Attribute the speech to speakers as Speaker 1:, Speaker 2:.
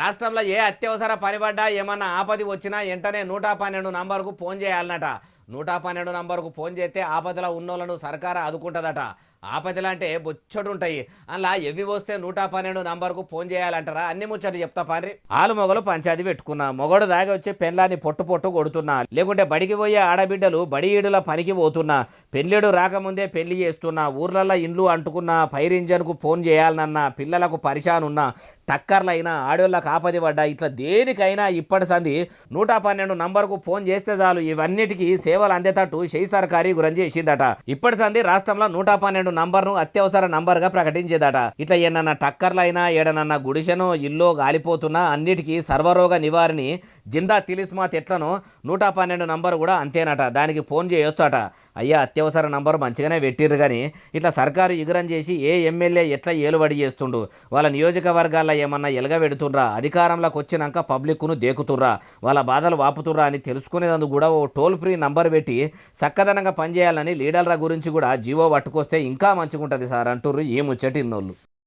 Speaker 1: రాష్ట్రంలో ఏ అత్యవసర పనిపడ్డా ఏమన్నా ఆపది వచ్చినా వెంటనే నూట పన్నెండు నంబర్కు ఫోన్ చేయాలన్నట. నూట పన్నెండు నంబర్కు ఫోన్ చేస్తే ఆపదలో ఉన్నోళ్ళను సర్కారు ఆదుకుంటుందట. ఆపదలు అంటే బొచ్చడు ఉంటాయి అలా ఎవి వస్తే నూట పన్నెండు నంబర్కు ఫోన్ చేయాలంటారా? అన్ని ముచ్చట్లు చెప్తా పాన్రి ఆలు మొగలు పంచాది పెట్టుకున్నా మొగడు దాగి వచ్చి పెండ్లాన్ని పొట్టు పొట్టు కొడుతున్నా. లేకుంటే బడికి పోయే ఆడబిడ్డలు బడి ఈడుల పనికి పోతున్నా. పెళ్ళిడు రాకముందే పెళ్ళి చేస్తున్నా. ఊర్లలో ఇండ్లు అంటుకున్నా ఫైర్ ఇంజన్కు ఫోన్ చేయాలనన్నా పిల్లలకు పరిశానున్నా టక్కర్లైనా ఆడోళ్ళకు ఆపది పడ్డా ఇట్లా దేనికైనా ఇప్పటి సంది నూట పన్నెండు నంబర్కు ఫోన్ చేస్తే చాలు. ఇవన్నిటికీ సేవలు అందేటట్టు షెయి సర్కారీ గురించి చేసిందట. ఇప్పటి సంది రాష్ట్రంలో నూట పన్నెండు నంబర్ను అత్యవసర నంబర్గా ప్రకటించేదట. ఇట్లా ఏనన్నా టక్కర్లైనా ఏడనన్నా గుడిసెనో ఇల్లో గాలిపోతున్నా అన్నిటికీ సర్వరోగ నివారిణి జిందా తిలిస్మా తెట్లను నూట పన్నెండు నంబర్ కూడా అంతేనట. దానికి ఫోన్ చేయొచ్చట. అయ్యా అత్యవసర నంబర్ మంచిగానే పెట్టిర్రు కానీ ఇట్లా సర్కారు ఎగురం చేసి ఏ ఎమ్మెల్యే ఎట్లా ఏలుబడి చేస్తుండు? వాళ్ళ నియోజకవర్గాల్లో ఏమన్నా ఎలగబెడుతుండ్రా? అధికారంలోకి వచ్చినాక పబ్లిక్ను దేకుతుర్రా? వాళ్ళ బాధలు వాపుతుర్రా అని తెలుసుకునేందుకు కూడా ఓ టోల్ ఫ్రీ నంబర్ పెట్టి చక్కదనంగా పనిచేయాలని లీడర్ల గురించి కూడా జీవో పట్టుకొస్తే ఇంకా మంచిగుంటుంది సార్ అంటుర్రు ఈ ముచ్చటి ఇన్నోళ్ళు